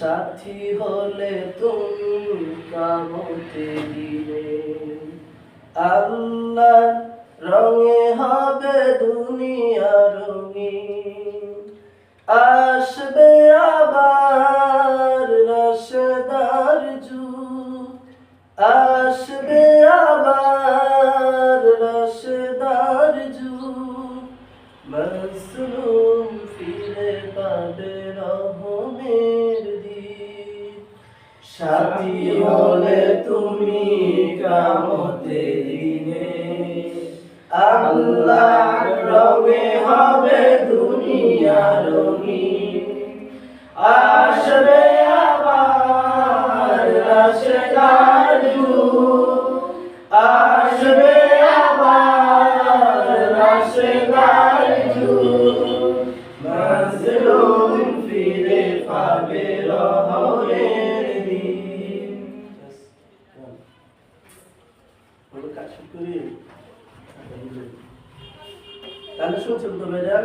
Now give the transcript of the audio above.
সাথী হলে তুমি কামতে দিলে? আল্লাহ রঙে হবে দুনিয়া রঙিন। আসবে আবার রসদার যুগ। আসবে আবার রসদার যুগ। মসলুম ফিরে পাবে রহমের সাথী হলে তুমি কামতে দিনে। আল্লাহ রঙে হবে দুনিয়া রঙিন। আসবে আবার রসদার যুগ আসবে আবার রসদার যুগ মজলুম ফিরে পাবে রহমের কাজ করি। তাহলে শুনছেন তো ভাইরা